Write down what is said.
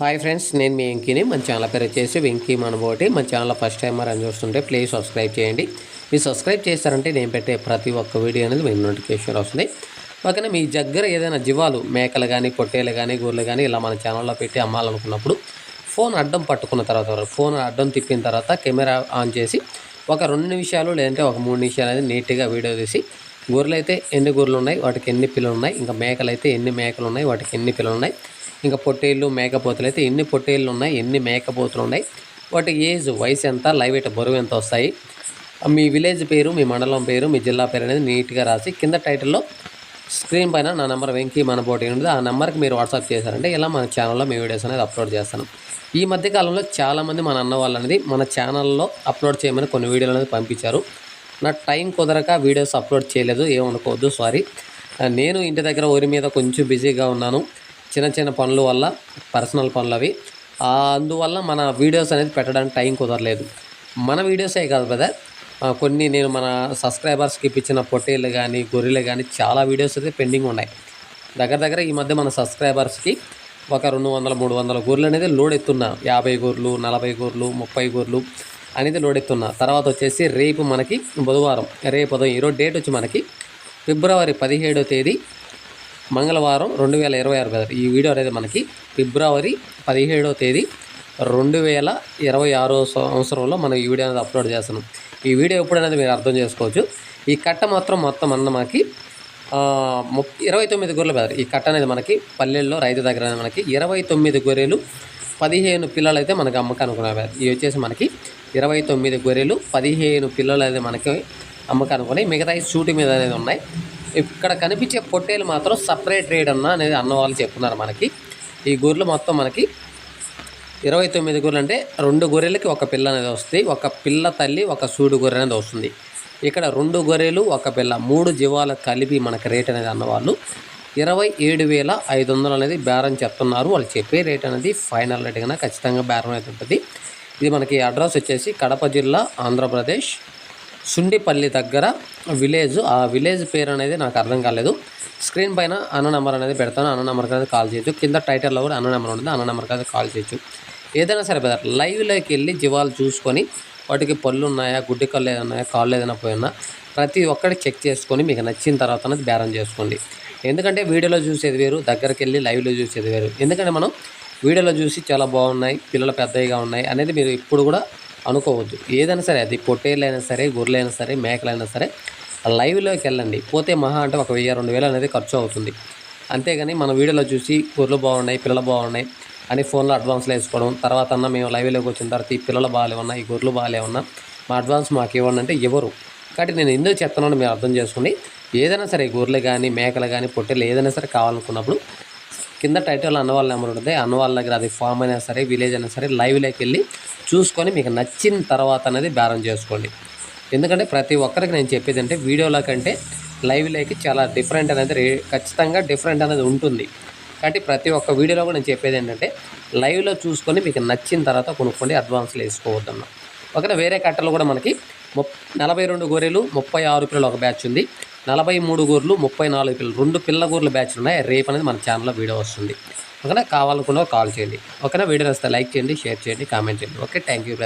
Hi friends నేను మీ వెంకీని. మన channel పేరు వచ్చేసి వెంకీ మనబోటి. మన ఛానల్ ఫస్ట్ టైం అని చూస్తుంటే ప్లీజ్ సబ్స్క్రైబ్ చేయండి. మీరు సబ్స్క్రైబ్ చేస్తారంటే నేను పెట్టే ప్రతి ఒక్క వీడియో అనేది మీకు నోటిఫికేషన్ వస్తుంది. ఓకేనా మీ దగ్గర ఏదైనా జీవాలు మేకలు కానీ పొట్టేలు కానీ గొర్రెలు కానీ ఇలా మన ఛానల్లో పెట్టి అమ్మాలనుకున్నప్పుడు ఫోన్ అడ్డం పట్టుకున్న తర్వాత ఫోన్ అడ్డం తిప్పిన తర్వాత కెమెరా ఆన్ చేసి ఒక రెండు నిమిషాలు లేదంటే ఒక మూడు నిమిషాలు అనేది నీట్గా వీడియో తీసి గొర్రెలు అయితే ఎన్ని గొర్రెలు ఉన్నాయి వాటికి ఎన్ని పిల్లలు ఉన్నాయి ఇంకా మేకలు అయితే ఎన్ని మేకలు ఉన్నాయి వాటికి ఎన్ని పిల్లలు ఉన్నాయి ఇంకా పొట్టేళ్ళు మేకపోతులు అయితే ఎన్ని పొట్టేళ్ళు ఉన్నాయి ఎన్ని మేకపోతులు ఉన్నాయి వాటి ఏజ్ వయసు ఎంత లైవ్ ఎట్ బరువు ఎంత వస్తాయి. మీ విలేజ్ పేరు మీ మండలం పేరు మీ జిల్లా పేరు అనేది నీట్గా రాసి కింద టైటిల్లో స్క్రీన్ పైన నా నెంబర్ వెంకీ మన పోటీ ఉంది ఆ నెంబర్కి మీరు వాట్సాప్ చేశారంటే ఇలా మన ఛానల్లో మీ వీడియోస్ అనేది అప్లోడ్ చేస్తాను. ఈ మధ్యకాలంలో చాలామంది మన అన్న వాళ్ళు అనేది మన ఛానల్లో అప్లోడ్ చేయమని కొన్ని వీడియోలు అనేది పంపించారు. నా టైం కుదరక వీడియోస్ అప్లోడ్ చేయలేదు ఏమనుకోవద్దు సారీ. నేను ఇంటి దగ్గర ఊరి మీద కొంచెం బిజీగా ఉన్నాను. చిన్న చిన్న పనుల వల్ల పర్సనల్ పనులు అవి. అందువల్ల మన వీడియోస్ అనేది పెట్టడానికి టైం కుదరలేదు. మన వీడియోసే కాదు బ్రదర్ కొన్ని నేను మన సబ్స్క్రైబర్స్కి ఇప్పించిన పొట్టేళ్ళు కానీ గొర్రెలు కానీ చాలా వీడియోస్ అయితే పెండింగ్ ఉన్నాయి. దగ్గర దగ్గర ఈ మధ్య మన సబ్స్క్రైబర్స్కి ఒక రెండు వందల మూడు వందల గొర్రెలు అనేది లోడ్ ఎత్తున్నా. యాభై గొర్రెలు నలభై గొర్రెలు ముప్పై గొర్రెలు అనేది లోడ్ ఎత్తున్నా. తర్వాత వచ్చేసి రేపు మనకి బుధవారం రేపు ఉదయం ఈరోజు డేట్ వచ్చి మనకి ఫిబ్రవరి పదిహేడో తేదీ మంగళవారం రెండు వేల ఇరవై ఆరు కదా. ఈ వీడియో అనేది మనకి ఫిబ్రవరి పదిహేడో తేదీ రెండు వేల ఇరవై ఆరో సంవత్సరంలో మనం ఈ వీడియో అనేది అప్లోడ్ చేస్తున్నాం. ఈ వీడియో ఎప్పుడనేది మీరు అర్థం చేసుకోవచ్చు. ఈ కట్ట మాత్రం మొత్తం అన్న మనకి ఇరవై తొమ్మిది గొర్రెలు పెడతారు ఈ కట్ట అనేది మనకి పల్లెల్లో రైతు దగ్గర అనేది మనకి ఇరవై తొమ్మిది గొర్రెలు పదిహేను పిల్లలు అయితే మనకి అమ్మకానికి ఉన్నాయి ఇవి వచ్చేసి మనకి ఇరవై తొమ్మిది గొర్రెలు పదిహేను పిల్లలు అయితే మనకి అమ్మకానికి ఉన్నాయి మిగతా షూటి మీద అనేది ఉన్నాయి. ఇక్కడ కనిపించే పొట్టేలు మాత్రం సపరేట్ రేట్ అన్న అనేది అన్న వాళ్ళు చెప్తున్నారు మనకి. ఈ గొర్రెలు మొత్తం మనకి ఇరవై తొమ్మిది గొర్రెలు అంటే రెండు గొర్రెలకి ఒక పిల్ల అనేది వస్తుంది ఒక పిల్ల తల్లి ఒక సూడు గొర్రె అనేది వస్తుంది. ఇక్కడ రెండు గొర్రెలు ఒక పిల్ల మూడు జీవాలు కలిపి మనకి రేట్ అనేది అన్నవాళ్ళు ఇరవై ఏడు వేల ఐదు వందలు అనేది బేరం చెప్తున్నారు. వాళ్ళు చెప్పే రేట్ అనేది ఫైనల్ రేట్ కన్నా ఖచ్చితంగా బేరం అయితే ఉంటుంది. ఇది మనకి అడ్రస్ వచ్చేసి కడప జిల్లా ఆంధ్రప్రదేశ్. సుండిపల్లి దగ్గర విలేజ్. ఆ విలేజ్ పేరు అనేది నాకు అర్థం కాలేదు. స్క్రీన్ పైన అన్న నెంబర్ అనేది పెడతాను. అన్న నెంబర్కి అనేది కాల్ చేయొచ్చు. కింద టైటిల్లో కూడా అన్న నెంబర్ ఉంటుంది. అన్న నెంబర్కి అయితే కాల్ చేయొచ్చు. ఏదైనా సరే బ్రదర్ లైవ్లోకి వెళ్ళి జీవాలు చూసుకొని వాటికి పళ్ళు ఉన్నాయా గుడ్డి కళ్ళు ఏదైనా ఉన్నాయా కాళ్ళు ఏదైనా పోయినా ప్రతి ఒక్కటి చెక్ చేసుకొని మీకు నచ్చిన తర్వాత అనేది బేరం చేసుకోండి. ఎందుకంటే వీడియోలో చూసేది వేరు దగ్గరికి వెళ్ళి లైవ్లో చూసేది వేరు. ఎందుకంటే మనం వీడియోలో చూసి చాలా బాగున్నాయి పిల్లలు పెద్దవిగా ఉన్నాయి అనేది మీరు ఇప్పుడు కూడా అనుకోవద్దు. ఏదైనా సరే అది పొట్టేళ్ళైనా సరే గొర్రెలైనా సరే మేకలైనా సరే లైవ్లోకి వెళ్ళండి. పోతే మహా అంటే ఒక వెయ్యి రెండు వేలు అనేది ఖర్చు అవుతుంది. అంతేగాని మన వీడియోలో చూసి గొర్రెలు బాగున్నాయి పిల్లలు బాగున్నాయి అని ఫోన్లో అడ్వాన్స్లో వేసుకోవడం తర్వాత అన్న మేము లైవ్లోకి వచ్చిన తర్వాత ఈ పిల్లలు బాగాలేమన్నా ఈ గొర్రెలు బాగాలేమన్నా మా అడ్వాన్స్ మాకు ఇవ్వండి అంటే ఎవరు? కాబట్టి నేను ఎందుకు చెప్తున్నాను మీరు అర్థం చేసుకోండి. ఏదైనా సరే గొర్రెలు కానీ మేకలు కానీ పొట్టేలు ఏదైనా సరే కావాలనుకున్నప్పుడు కింద టైటిల్ అన్నవాళ్ళ నెంబర్ ఉంటుంది. అన్నవాళ్ళ దగ్గర అది ఫామ్ అయినా సరే విలేజ్ అయినా సరే లైవ్లోకి వెళ్ళి చూసుకొని మీకు నచ్చిన తర్వాత అనేది బేరం చేసుకోండి. ఎందుకంటే ప్రతి ఒక్కరికి నేను చెప్పేది అంటే వీడియోలో కంటే లైవ్లోకి చాలా డిఫరెంట్ అనేది రే- ఖచ్చితంగా డిఫరెంట్ అనేది ఉంటుంది. కాబట్టి ప్రతి ఒక్క వీడియోలో కూడా నేను చెప్పేది ఏంటంటే లైవ్లో చూసుకొని మీకు నచ్చిన తర్వాత కొనుక్కోండి అడ్వాన్స్లో వేసుకోవద్దన్నా. ఓకేనా వేరే కట్టలు కూడా మనకి ముప్ నలభై రెండు గొర్రెలు ముప్పై ఆరు పిల్లలు ఒక బ్యాచ్ ఉంది. నలభై మూడు గొర్రెలు ముప్పై నాలుగు పిల్లలు రెండు పిల్ల గొర్రెల బ్యాచ్లు ఉన్నాయి. రేపు అనేది మన ఛానల్లో వీడియో వస్తుంది. ఓకేనా? కావాలనుకున్న కాల్ చేయండి. ఓకేనా? వీడియో వస్తే లైక్ చేయండి షేర్ చేయండి కామెంట్ చేయండి. Okay thank you brother.